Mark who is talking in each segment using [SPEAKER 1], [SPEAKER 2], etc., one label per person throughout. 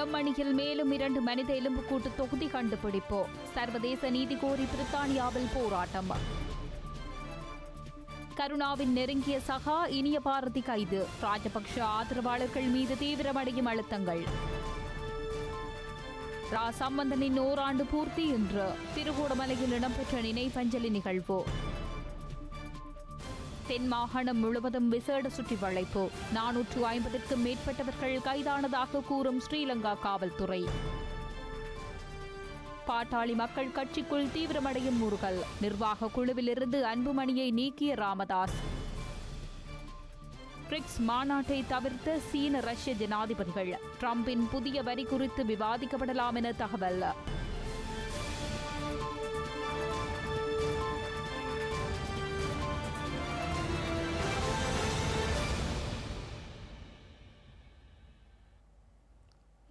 [SPEAKER 1] செம்மணியில் மேலும் இரண்டு மனித எலும்புக்கூட்டு தொகுதி கண்டுபிடிப்பு சர்வதேச நீதி கோரி பிரித்தானியாவில் போராட்டம். கருணாவின் நெருங்கிய சகா இனிய பாரதி கைது. ராஜபக்ஷ ஆதரவாளர்கள் மீது தீவிரமடையும் அழுத்தங்கள். ரா சம்பந்தனின் ஓராண்டு பூர்த்தி இன்று. திருகோணமலையில் இடம்பெற்ற நினைவஞ்சலி நிகழ்வு. தென் மாகாணம் முழுவதும் விசேட சுற்றி வளைப்பு. நானூற்று ஐம்பதுக்கும் மேற்பட்டவர்கள் கைதானதாக கூறும் ஸ்ரீலங்கா காவல்துறை. பாட்டாளி மக்கள் கட்சிக்குள் தீவிரமடையும் முருகல். நிர்வாக குழுவிலிருந்து அன்புமணியை நீக்கிய ராமதாஸ். பிரிக்ஸ் மாநாட்டை தவிர்த்த சீன ரஷ்ய ஜனாதிபதிகள். டிரம்பின் புதிய வரி குறித்து விவாதிக்கப்படலாம் என தகவல்.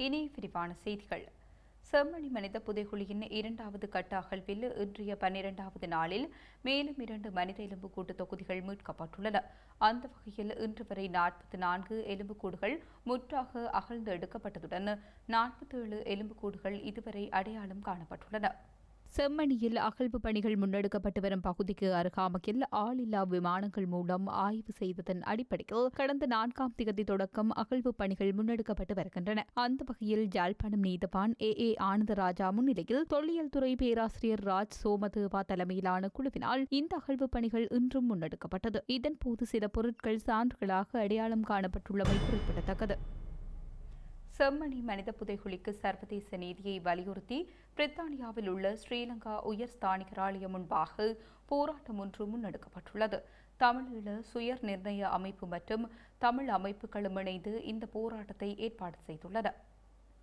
[SPEAKER 1] இனி விரிவான செய்திகள். செம்மணி மனித புதைகுழியின் இரண்டாவது கட்ட அகழ்வில் இன்றைய பன்னிரண்டாவது நாளில் மேலும் இரண்டு மனித எலும்புக்கூட்டு தொகுதிகள் மீட்கப்பட்டுள்ளன. அந்த வகையில் இன்று வரை நாற்பத்தி நான்கு எலும்புக்கூடுகள் முற்றாக அகழ்ந்து எடுக்கப்பட்டதுடன் நாற்பத்தேழு எலும்புக்கூடுகள் இதுவரை அடையாளம் காணப்பட்டுள்ளன. செம்மணியில் அகழ்வு பணிகள் முன்னெடுக்கப்பட்டு வரும் பகுதிக்கு அருகாமையில் ஆளில்லா விமானங்கள் மூலம் ஆய்வு செய்ததன் அடிப்படையில் கடந்த நான்காம் திகதி தொடக்கம் அகழ்வு பணிகள் முன்னெடுக்கப்பட்டு வருகின்றன. அந்த வகையில் ஜாழ்ப்பாணம் நீதவான் ஏ. ஏ. ஆனந்தராஜா முன்னிலையில் தொல்லியல் துறை பேராசிரியர் ராஜ் சோமதேவா தலைமையிலான குழுவினால் இந்த அகழ்வு பணிகள் இன்றும் முன்னெடுக்கப்பட்டது. இதன்போது சில பொருட்கள் சான்றுகளாக அடையாளம் காணப்பட்டுள்ளமை குறிப்பிடத்தக்கது. செம்மணி மனித புதைகுழிக்கு சர்வதேச நீதியை வலியுறுத்தி பிரித்தானியாவில் உள்ள ஸ்ரீலங்கா உயர் ஸ்தானிகர் ஆலயம் முன்பாக போராட்டம் ஒன்று முன்னெடுக்கப்பட்டுள்ளது. தமிழீழ சுயர் நிர்ணய அமைப்பு மற்றும் தமிழ் அமைப்புகளும் இணைந்து இந்த போராட்டத்தை ஏற்பாடு செய்துள்ளன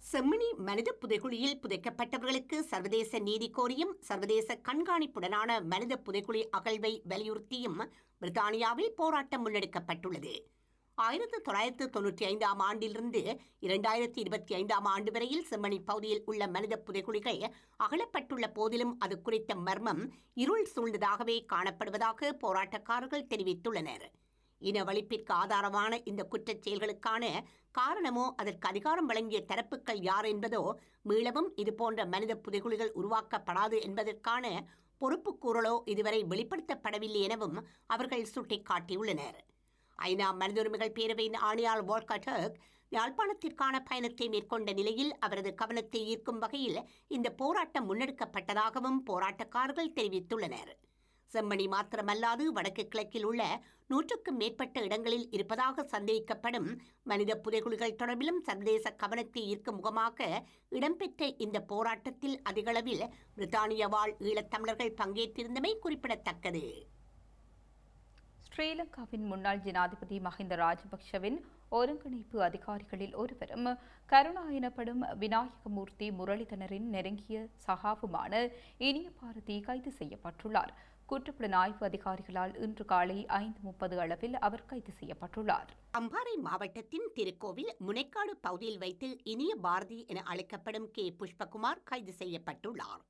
[SPEAKER 2] செம்மணி மனித புதைகுழியில் புதைக்கப்பட்டவர்களுக்கு சர்வதேச நீதி கோரியும் சர்வதேச கண்காணிப்புடனான மனித புதைகுழி அகழ்வை வலியுறுத்தியும் பிரித்தானியாவில் போராட்டம் முன்னெடுக்கப்பட்டுள்ளது. ஆயிரத்து தொள்ளாயிரத்து தொன்னூற்றி ஐந்தாம் ஆண்டிலிருந்து இரண்டாயிரத்தி இருபத்தி ஐந்தாம் ஆண்டு வரையில் செம்மணி பகுதியில் உள்ள மனித புதைகுழிகள் அகலப்பட்டுள்ள போதிலும் அது குறித்த மர்மம் இருள் சூழ்ந்ததாகவே காணப்படுவதாக போராட்டக்காரர்கள் தெரிவித்துள்ளனர். இனவழிப்பிற்கு ஆதாரமான இந்த குற்றச் செயல்களுக்கான காரணமோ அதற்கு அதிகாரம் வழங்கிய தரப்புகள் யார் என்பதோ மீளவும் இதுபோன்ற மனித புதைகுழிகள் உருவாக்கப்படாது என்பதற்கான பொறுப்புக்கூறலோ இதுவரை வெளிப்படுத்தப்படவில்லை எனவும் அவர்கள் சுட்டிக்காட்டியுள்ளனர். ஐநா மனித உரிமைகள் பேரவையின் ஆணையாளர் வால்கர் டர்க் யாழ்ப்பாணத்திற்கான பயணத்தை மேற்கொண்ட நிலையில் அவரது கவனத்தை ஈர்க்கும் வகையில் இந்த போராட்டம் முன்னெடுக்கப்பட்டதாகவும் போராட்டக்காரர்கள் தெரிவித்துள்ளனர். செம்மணி மாத்திரமல்லாது வடக்கு கிழக்கில் உள்ள நூற்றுக்கும் மேற்பட்ட இடங்களில் இருப்பதாக சந்தேகிக்கப்படும் மனித புதைகுழிகள் தொடர்பிலும் சர்வதேச கவனத்தை ஈர்க்கும் முகமாக இடம்பெற்ற இந்த போராட்டத்தில் அதிகளவில் பிரித்தானிய வாழ் ஈழத்தமிழர்கள் பங்கேற்றிருந்தமை குறிப்பிடத்தக்கது.
[SPEAKER 1] ஸ்ரீலங்காவின் முன்னாள் ஜனாதிபதி மஹிந்த ராஜபக்ஷவின் ஒருங்கிணைப்பு அதிகாரிகளில் ஒருவரும் கருணா எனப்படும் விநாயகமூர்த்தி முரளிதனரின் நெருங்கிய சகாவுமான இனிய பாரதி கைது செய்யப்பட்டுள்ளார். குற்றப்புலனாய்வு அதிகாரிகளால் இன்று காலை ஐந்து முப்பது அளவில் அவர் கைது செய்யப்பட்டுள்ளார்.
[SPEAKER 2] அம்பாறை மாவட்டத்தின் திருக்கோவில் முனைக்காடு பகுதியில் வைத்து இனிய பாரதி என அழைக்கப்படும் கே. புஷ்பகுமார் கைது செய்யப்பட்டுள்ளார்.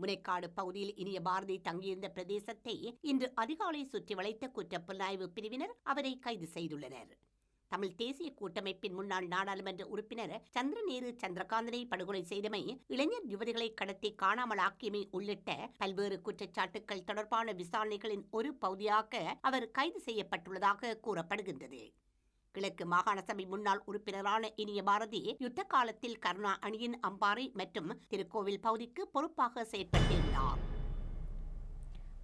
[SPEAKER 2] முனைக்காடு பகுதியில் இனிய பாரதி தங்கியிருந்த பிரதேசத்தை இன்று அதிகாலை சுற்றி வளைத்த குற்றப்புலனாய்வு பிரிவினர் அவரை கைது செய்துள்ளனர். தமிழ் தேசிய கூட்டமைப்பின் முன்னாள் நாடாளுமன்ற உறுப்பினர் சந்திரநேரு சந்திரகாந்தனை படுகொலை செய்தமை இளைஞர் யுவதிகளை கடத்தி காணாமலாக்கியமை உள்ளிட்ட பல்வேறு குற்றச்சாட்டுகள் தொடர்பான விசாரணைகளின் ஒரு பகுதியாக அவர் கைது செய்யப்பட்டுள்ளதாக கூறப்படுகின்றது. கிழக்கு மாகாண சபை முன்னாள் உறுப்பினரான இனிய பாரதி யுத்த காலத்தில் கருணா அணியின் அம்பாறை மற்றும் திருக்கோவில் பகுதிக்கு பொறுப்பாக செயற்பட்டிருந்தார்.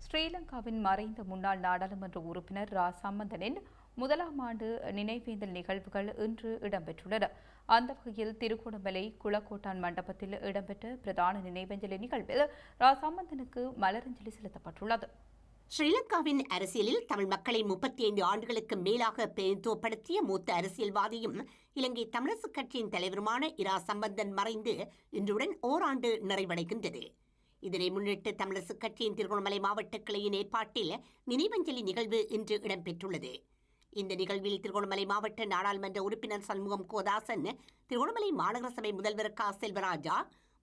[SPEAKER 1] ஸ்ரீலங்காவின் மறைந்த முன்னாள் நாடாளுமன்ற உறுப்பினர் ரா. சம்பந்தனின் முதலாம் ஆண்டு நினைவேந்தல் நிகழ்வுகள் இன்று இடம்பெற்றுள்ளன. அந்த வகையில் திருகோணமலை குளக்கோட்டான் மண்டபத்தில் இடம்பெற்ற பிரதான நினைவஞ்சலி நிகழ்வில் ரா. சம்பந்தனுக்கு மலரஞ்சலி செலுத்தப்பட்டுள்ளது.
[SPEAKER 2] ஸ்ரீலங்காவின் அரசியலில் தமிழ் மக்களை முப்பத்தி ஐந்து ஆண்டுகளுக்கு மேலாக பிரதித்துவப்படுத்திய மூத்த அரசியல்வாதியும் இலங்கை தமிழரசுக் கட்சியின் தலைவருமான இரா சம்பந்தன் மறைந்து இன்றுடன் ஓராண்டு நிறைவடைகின்றது. இதனை முன்னிட்டு தமிழரசுக் கட்சியின் திருகோணமலை மாவட்ட கிளையின் ஏற்பாட்டில் நினைவஞ்சலி நிகழ்வு இன்று இடம்பெற்றுள்ளது. இந்த நிகழ்வில் திருகோணமலை மாவட்ட நாடாளுமன்ற உறுப்பினர் சண்முகம் கோதாசன் திருகோணமலை மாநகர சபை முதல்வர் கா செல்வராஜா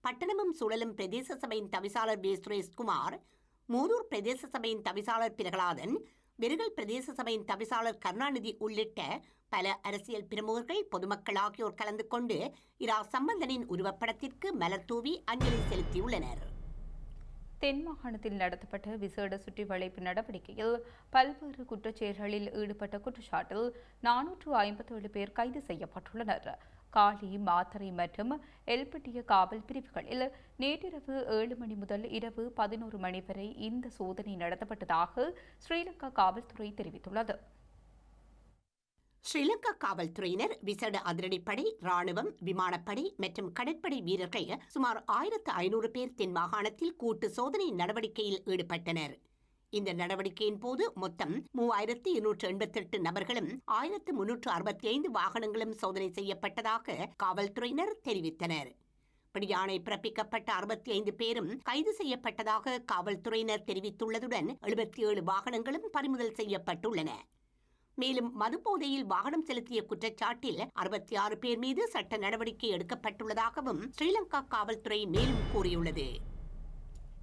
[SPEAKER 2] பட்டணமும் சூழலும் பிரதேச சபையின் தவிசாளர் பி சுரேஷ்குமார் மூதூர் பிரதேச சபையின் தவிசாளர் பிரகலாதன் வெறுகல் பிரதேச சபையின் தவிசாளர் கருணாநிதி உள்ளிட்ட பல அரசியல் பிரமுகர்கள் பொதுமக்கள் ஆகியோர் கலந்து கொண்டு இரா சம்பந்தனின் உருவப்படத்திற்கு மலர் தூவி அஞ்சலி செலுத்தியுள்ளனர்.
[SPEAKER 1] தென் மாகாணத்தில் நடத்தப்பட்ட விசேட சுற்றி வளைப்பு நடவடிக்கையில் பல்வேறு குற்றச்செயல்களில் ஈடுபட்ட குற்றச்சாட்டில் நானூற்று ஐம்பத்தேழு பேர் கைது செய்யப்பட்டுள்ளனர். காலி மாத்தறை மற்றும் எல்பிட்டிய காவல் பிரிவுகளில் நேற்றிரவு ஏழு மணி முதல் இரவு பதினோரு மணி வரை இந்த சோதனை நடத்தப்பட்டதாக ஸ்ரீலங்கா காவல்துறை தெரிவித்துள்ளது.
[SPEAKER 2] ஸ்ரீலங்கா காவல்துறையினர் விசேட அதிரடிப்படை ராணுவம் விமானப்படை மற்றும் கடற்படை வீரர்கள் சுமார் ஆயிரத்து ஐநூறு பேர் தென் மாகாணத்தில் கூட்டு சோதனை நடவடிக்கையில் ஈடுபட்டனர். இந்த நடவடிக்கையின் போது மொத்தம் மூவாயிரத்து இருநூற்று எண்பத்தெட்டு நபர்களும் ஆயிரத்து முன்னூற்று அறுபத்தி ஐந்து வாகனங்களும் சோதனை செய்யப்பட்டதாக காவல்துறையினர் தெரிவித்தனர். பிடியாணை பிறப்பிக்கப்பட்ட அறுபத்தி ஐந்து பேரும் கைது செய்யப்பட்டதாக காவல்துறையினர் தெரிவித்துள்ளதுடன் எழுபத்தி ஏழு வாகனங்களும் பறிமுதல் செய்யப்பட்டுள்ளன. மேலும் மதுபோதையில் வாகனம் செலுத்திய குற்றச்சாட்டில் அறுபத்தி ஆறு பேர் மீது சட்ட நடவடிக்கை எடுக்கப்பட்டுள்ளதாகவும் ஸ்ரீலங்கா காவல்துறை மேலும் கூறியுள்ளது.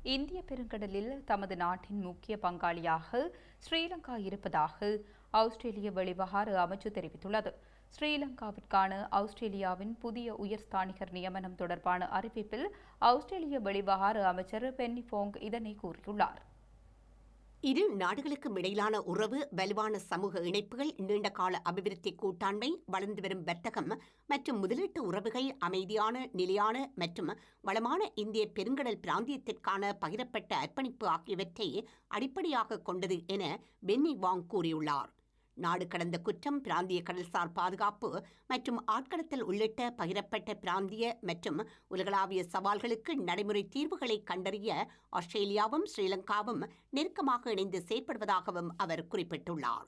[SPEAKER 1] இந்திய பெருங்கடலில் தமது நாட்டின் முக்கிய பங்காளியாக ஸ்ரீலங்கா இருப்பதாக ஆஸ்திரேலிய வெளிவகார அமைச்சு தெரிவித்துள்ளது. ஸ்ரீலங்காவிற்கான ஆஸ்திரேலியாவின் புதிய உயர்ஸ்தானிகர் நியமனம் தொடர்பான அறிவிப்பில் ஆஸ்திரேலிய வெளிவகார அமைச்சர் பென்னி போங் இதனை கூறியுள்ளார்.
[SPEAKER 2] இரு நாடுகளுக்கும் இடையிலான உறவு வலுவான சமூக இணைப்புகள் நீண்டகால அபிவிருத்தி கூட்டாண்மை வளர்ந்து வரும் வர்த்தகம் மற்றும் முதலீட்டு உறவுகள் அமைதியான நிலையான மற்றும் வளமான இந்திய பெருங்கடல் பிராந்தியத்திற்கான பகிரப்பட்ட அர்ப்பணிப்பு ஆகியவற்றை அடிப்படையாக கொண்டது என பென்னி வாங் கூறியுள்ளார். நாடு கடந்த குற்றம் பிராந்திய கடல்சார் பாதுகாப்பு மற்றும் ஆட்கடத்தல் உள்ளிட்ட பகிரப்பட்ட பிராந்திய மற்றும் உலகளாவிய சவால்களுக்கு நடைமுறை தீர்வுகளை கண்டறிய ஆஸ்திரேலியாவும் ஸ்ரீலங்காவும் நெருக்கமாக இணைந்து செயற்படுவதாகவும் அவர் குறிப்பிட்டுள்ளார்.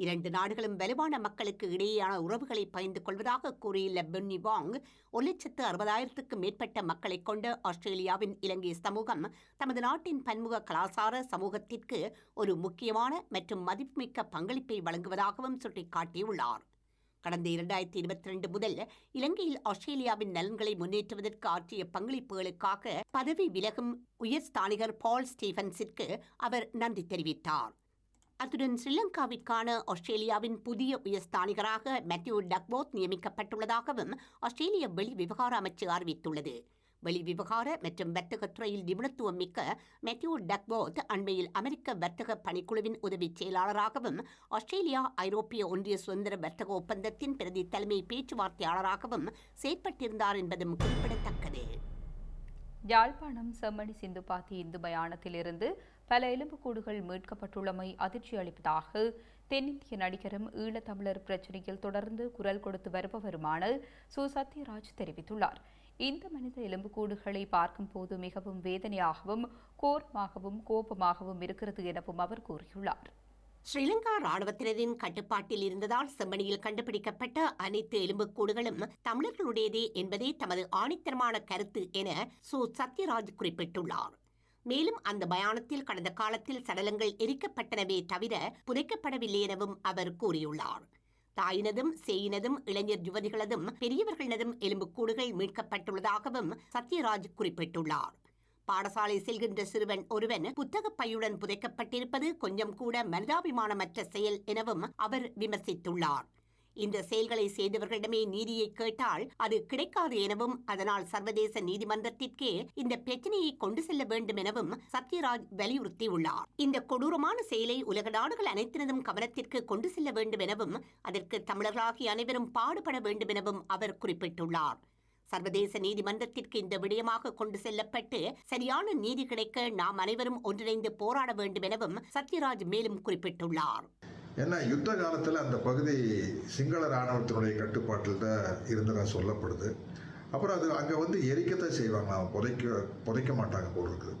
[SPEAKER 2] இரண்டு நாடுகளும் வலுவான மக்களுக்கு இடையேயான உறவுகளை பகிர்ந்து கொள்வதாக கூறியுள்ள பென்னி வாங் ஒரு லட்சத்து அறுபதாயிரத்துக்கு மேற்பட்ட மக்களைக் கொண்ட ஆஸ்திரேலியாவின் இலங்கை சமூகம் தமது நாட்டின் பன்முக கலாச்சார சமூகத்திற்கு ஒரு முக்கியமான மற்றும் மதிப்புமிக்க பங்களிப்பை வழங்குவதாகவும் சுட்டிக்காட்டியுள்ளார். கடந்த இரண்டாயிரத்தி இருபத்தி ரெண்டு முதல் இலங்கையில் ஆஸ்திரேலியாவின் நலன்களை முன்னேற்றுவதற்கு ஆற்றிய பங்களிப்புகளுக்காக பதவி விலகும் உயர்ஸ்தானிகர் பால் ஸ்டீஃபன்ஸிற்கு அவர் நன்றி தெரிவித்தார். அத்துடன் ஸ்ரீலங்காவிற்கான ஆஸ்திரேலியாவின் புதிய உயர்ஸ்தானிகராக மேத்யூ டக்போத் நியமிக்கப்பட்டுள்ளதாகவும் ஆஸ்திரேலிய வெளி விவகார அமைச்சு அறிவித்துள்ளது. வெளி விவகார மற்றும் வர்த்தகத்துறையில் நிபுணத்துவம் மிக்க மேத்யூ டக்போத் அண்மையில் அமெரிக்க வர்த்தக பணிக்குழுவின் உதவி செயலாளராகவும் ஆஸ்திரேலியா ஐரோப்பிய ஒன்றிய சுதந்திர வர்த்தக ஒப்பந்தத்தின் பிரதி தலைமை பேச்சுவார்த்தையாளராகவும் செயற்பட்டிருந்தார் என்பதும் குறிப்பிடத்தக்கது.
[SPEAKER 1] யாழ்ப்பாணம் செம்மணி சிந்துபாத்தி இந்து மயானத்திலிருந்து பல எலும்புக்கூடுகள் மீட்கப்பட்டுள்ளமை அதிர்ச்சி அளிப்பதாக தென்னிந்திய நடிகரும் ஈழத்தமிழர் பிரச்சினையில் தொடர்ந்து குரல் கொடுத்து வருபவருமான சு. சத்யராஜ் தெரிவித்துள்ளார். இந்த மனித எலும்புக்கூடுகளை பார்க்கும்போது மிகவும் வேதனையாகவும் கோரமாகவும் கோபமாகவும் இருக்கிறது எனவும் அவர் கூறியுள்ளார்.
[SPEAKER 2] ஸ்ரீலங்கா ராணுவத்தினரின் கட்டுப்பாட்டில் இருந்ததால் செம்மணியில் கண்டுபிடிக்கப்பட்ட அனைத்து எலும்புக்கூடுகளும் தமிழர்களுடையதே என்பதே தமது ஆணித்தரமான கருத்து என சு. சத்யராஜ் குறிப்பிட்டுள்ளார். மேலும் அந்த மயானத்தில் கடந்த காலத்தில் சடலங்கள் எரிக்கப்பட்டனவே தவிர புதைக்கப்படவில்லை எனவும் அவர் கூறியுள்ளார். தாயினதும் சேயினதும் இளைஞர் யுவதிகளதும் பெரியவர்களதும் எலும்புக்கூடுகள் மீட்கப்பட்டுள்ளதாகவும் சத்யராஜ் குறிப்பிட்டுள்ளார். பாடசாலை செல்கின்ற சிறுவன் ஒருவன் புத்தக பையுடன் புதைக்கப்பட்டிருப்பது கொஞ்சம் கூட மனிதாபிமானமற்ற செயல் எனவும் அவர் விமர்சித்துள்ளார். இந்த செயல்களை செய்தவர்களிடமே நீதியை கேட்டால் அது கிடைக்காது எனவும் அதனால் சர்வதேச நீதிமன்றத்திற்கே இந்த பிரச்சனையை கொண்டு செல்ல வேண்டும் எனவும் சத்யராஜ் வலியுறுத்தியுள்ளார். இந்த கொடூரமான செயலை உலக நாடுகள் அனைத்தினதும் கவனத்திற்கு கொண்டு செல்ல வேண்டும் எனவும் அதற்கு தமிழர்களாகிய அனைவரும் பாடுபட வேண்டும் எனவும் அவர் குறிப்பிட்டுள்ளார். சர்வதேச நீதிமன்றத்திற்கு இந்த விடயமாக கொண்டு செல்லப்பட்டு சரியான நீதி கிடைக்க நாம் அனைவரும் ஒன்றிணைந்து போராட வேண்டும் எனவும் சத்யராஜ் மேலும் குறிப்பிட்டுள்ளார்.
[SPEAKER 3] ஏன்னா யுத்த காலத்தில் அந்த பகுதி சிங்கள இராணுவத்தினுடைய கட்டுப்பாட்டில் தான் இருந்ததாக சொல்லப்படுது. அப்புறம் அது அங்கே வந்து எரிக்கத்தான் செய்வாங்க. புதைக்க புதைக்க மாட்டாங்க போல் இருக்குது.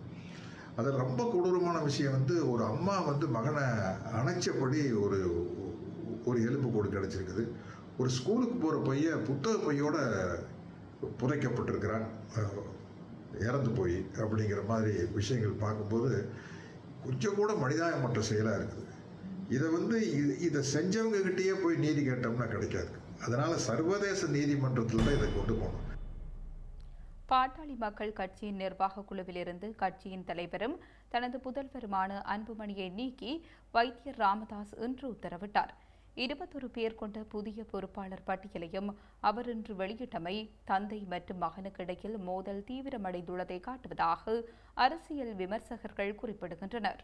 [SPEAKER 3] அதில் ரொம்ப கொடூரமான விஷயம் வந்து ஒரு அம்மா வந்து மகனை அணைச்சபடி ஒரு ஒரு எலும்பு கூடு கிடச்சிருக்குது. ஒரு ஸ்கூலுக்கு போகிற பையன் புத்தக பையோட புதைக்கப்பட்டிருக்கிறான். இறந்து போய் அப்படிங்கிற மாதிரி விஷயங்கள் பார்க்கும்போது கொஞ்சம் கூட மனிதாயமற்ற செயலாக இருக்குது. இதை வந்து இது இதை செஞ்சவங்க கிட்டேயே போய் நீதி கேட்டோம்னா கிடைக்காது. அதனால் சர்வதேச நீதிமன்றத்தில் தான் இதை கொண்டு போகணும்.
[SPEAKER 1] பாட்டாளி மக்கள் கட்சியின் நிர்வாக குழுவிலிருந்து கட்சியின் தலைவரும் தனது புதல்வருமான அன்புமணியை நீக்கி வைத்தியர் ராமதாஸ் இன்று உத்தரவிட்டார். இருபத்தொரு பேர் கொண்ட புதிய பொறுப்பாளர் பட்டியலையும் அவர் இன்று வெளியிட்டமை தந்தை மற்றும் மகனுக்கிடையில் மோதல் தீவிரமடைந்துள்ளதை காட்டுவதாக அரசியல் விமர்சகர்கள் குறிப்பிடுகின்றனர்.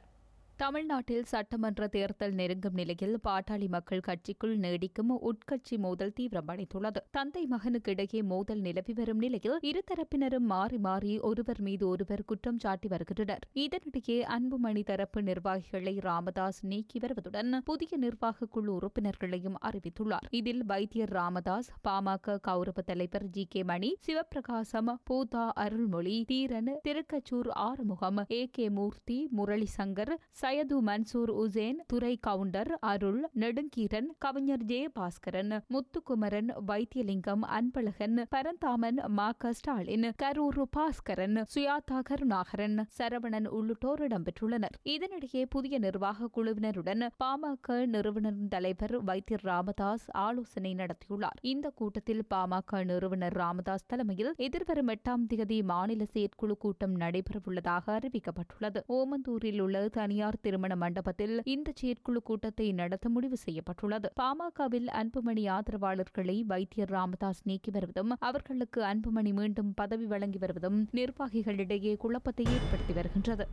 [SPEAKER 1] தமிழ்நாட்டில் சட்டமன்ற தேர்தல் நெருங்கும் நிலையில் பாட்டாளி மக்கள் கட்சிக்குள் நீடிக்கும் உட்கட்சி மோதல் தீவிரமடைந்துள்ளது தந்தை மகனுக்கு இடையே மோதல் நிலவி வரும் நிலையில் இருதரப்பினரும் மாறி மாறி ஒருவர் மீது ஒருவர் குற்றம் சாட்டி வருகின்றனர். இதனிடையே அன்புமணி தரப்பு நிர்வாகிகளை ராமதாஸ் நீக்கி வருவதுடன் புதிய நிர்வாக குழு உறுப்பினர்களையும் அறிவித்துள்ளார். இதில் வைத்தியர் ராமதாஸ் பாமக கௌரவ தலைவர் G K Mani Sivaprakasam Bootha Arulmozhi Dheeran Thirukkachur Arumugam A K Murthy Muralishankar Syed Mansoor Hussain Durai Gounder Arul Nedunkeeran கவிஞர் ஜே பாஸ்கரன் முத்துக்குமரன் வைத்தியலிங்கம் அன்பழகன் பரந்தாமன் மா க. ஸ்டாலின் கரூர் பாஸ்கரன் சுயாதா கருணாகரன் சரவணன் உள்ளிட்டோர் இடம்பெற்றுள்ளனர். இதனிடையே புதிய நிர்வாக குழுவினருடன் பாமக நிறுவனரின் தலைவர் வைத்தியர் ராமதாஸ் ஆலோசனை நடத்தியுள்ளார். இந்த கூட்டத்தில் பாமக நிறுவனர் ராமதாஸ் தலைமையில் எதிர்வரும் எட்டாம் தேதி மாநில செயற்குழு கூட்டம் நடைபெறவுள்ளதாக அறிவிக்கப்பட்டுள்ளது. ஓமந்தூரில் உள்ள தனியார் திருமண மண்டபத்தில் இந்த செயற்குழு கூட்டத்தை நடத்த முடிவு செய்யப்பட்டுள்ளது. பாமகவில் அன்புமணி ஆதரவாளர்களை வைத்தியர் ராமதாஸ் நீக்கி வருவதும் அவர்களுக்கு அன்புமணி மீண்டும் பதவி வழங்கி வருவதும் நிர்வாகிகளிடையே குழப்பத்தை ஏற்படுத்தி வருகின்றது.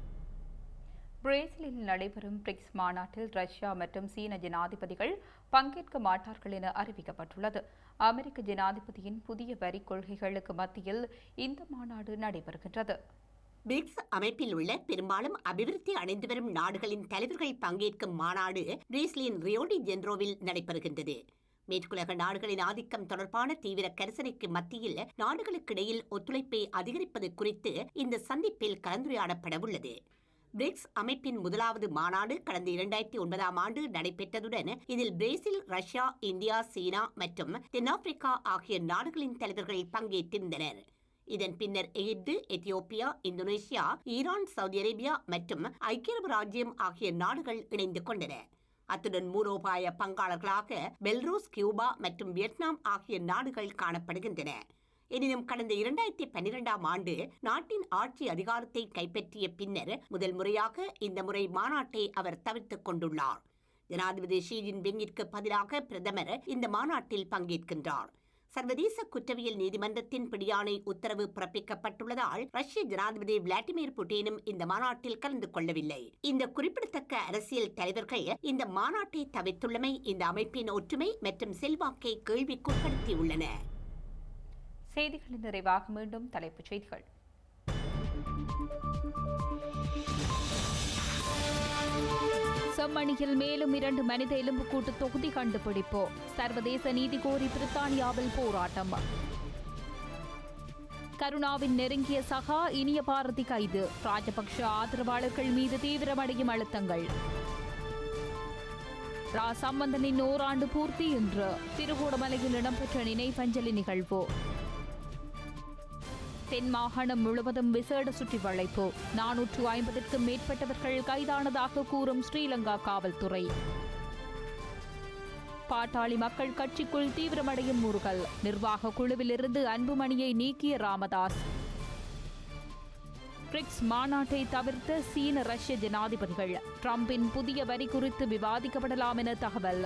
[SPEAKER 1] பிரேசிலில் நடைபெறும் பிரிக்ஸ் மாநாட்டில் ரஷ்யா மற்றும் சீன ஜனாதிபதிகள் பங்கேற்க மாட்டார்கள் என அறிவிக்கப்பட்டுள்ளது. அமெரிக்க ஜனாதிபதியின் புதிய வரி கொள்கைகளுக்கு மத்தியில் இந்த மாநாடு நடைபெறுகின்றது.
[SPEAKER 2] பிரிக்ஸ் அமைப்பில் உள்ள பெரும்பாலும் அபிவிருத்தி அடைந்து வரும் நாடுகளின் தலைவர்கள் பங்கேற்கும் மாநாடு பிரேசிலின் ரியோடி ஜென்ரோவில் நடைபெறுகின்றது. மேற்குலக நாடுகளின் ஆதிக்கம் தொடர்பான தீவிர கரிசனைக்கு மத்தியில் நாடுகளுக்கிடையில் ஒத்துழைப்பை அதிகரிப்பது குறித்து இந்த சந்திப்பில் கலந்துரையாடப்பட உள்ளது பிரிக்ஸ் அமைப்பின் முதலாவது மாநாடு கடந்த இரண்டாயிரத்தி ஒன்பதாம் ஆண்டு நடைபெற்றதுடன் இதில் பிரேசில் ரஷ்யா இந்தியா சீனா மற்றும் தென்னாப்பிரிக்கா ஆகிய நாடுகளின் தலைவர்கள் பங்கேற்றிருந்தனர். இதன் பின்னர் எகிப்து Ethiopia Indonesia Iran Saudi Arabia மற்றும் ஐக்கிய அரபு ராஜ்யம் ஆகிய நாடுகள் இணைந்து கொண்டன. அத்துடன் மூலோபாய பங்காளர்களாக பெல்ரூஸ் கியூபா மற்றும் வியட்நாம் ஆகிய நாடுகள் காணப்படுகின்றன. எனினும் கடந்த இரண்டாயிரத்தி பன்னிரெண்டாம் ஆண்டு நாட்டின் ஆட்சி அதிகாரத்தை கைப்பற்றிய பின்னர் முதல் முறையாக இந்த முறை மாநாட்டை அவர் தவிர்த்துக் கொண்டுள்ளார். ஜனாதிபதி ஷி ஜின்பிங்கிற்கு பதிலாக பிரதமர் இந்த மாநாட்டில் பங்கேற்கின்றார். சர்வதேச குற்றவியல் நீதிமன்றத்தின் பிடியாணை உத்தரவு பிறப்பிக்கப்பட்டுள்ளதால் ரஷ்ய ஜனாதிபதி விளாடிமிர் புட்டினும் இந்த மாநாட்டில் கலந்து கொள்ளவில்லை. இந்த குறிப்பிடத்தக்க அரசியல் தலைவர்கள் இந்த மாநாட்டை தவிர்த்துள்ளமை இந்த அமைப்பின் ஒற்றுமை மற்றும் செல்வாக்கை கேள்விக்குட்படுத்தியுள்ளன.
[SPEAKER 1] செய்திகளின் நிறைவாக மீண்டும் தலைப்புச் செய்திகள். செம்மணியில் மேலும் இரண்டு மனித எலும்புக்கூட்டு தொகுதி கண்டுபிடிப்பு சர்வதேச நீதி கோரி பிரித்தானியாவில் போராட்டம். கருணாவின் நெருங்கிய சகா இனிய பாரதி கைது. ராஜபக்ஷ ஆதரவாளர்கள் மீது தீவிரமடையும் அழுத்தங்கள். ரா சம்பந்தனின் ஓராண்டு பூர்த்தி இன்று. திருகூடமலையில் இடம்பெற்ற நினைவஞ்சலி நிகழ்வு. தென் மாகாணம் முழுவதும் விசேட சுற்றி வளைப்பு. நானூற்று ஐம்பதிற்கும் மேற்பட்டவர்கள் கைதானதாக கூறும் ஸ்ரீலங்கா காவல்துறை. பாட்டாளி மக்கள் கட்சிக்குள் தீவிரமடையும் முருகல். நிர்வாக குழுவிலிருந்து அன்புமணியை நீக்கிய ராமதாஸ். பிரிக்ஸ் மாநாட்டை தவிர்த்த சீன ரஷ்ய ஜனாதிபதிகள். டிரம்பின் புதிய வரி குறித்து விவாதிக்கப்படலாம் என தகவல்.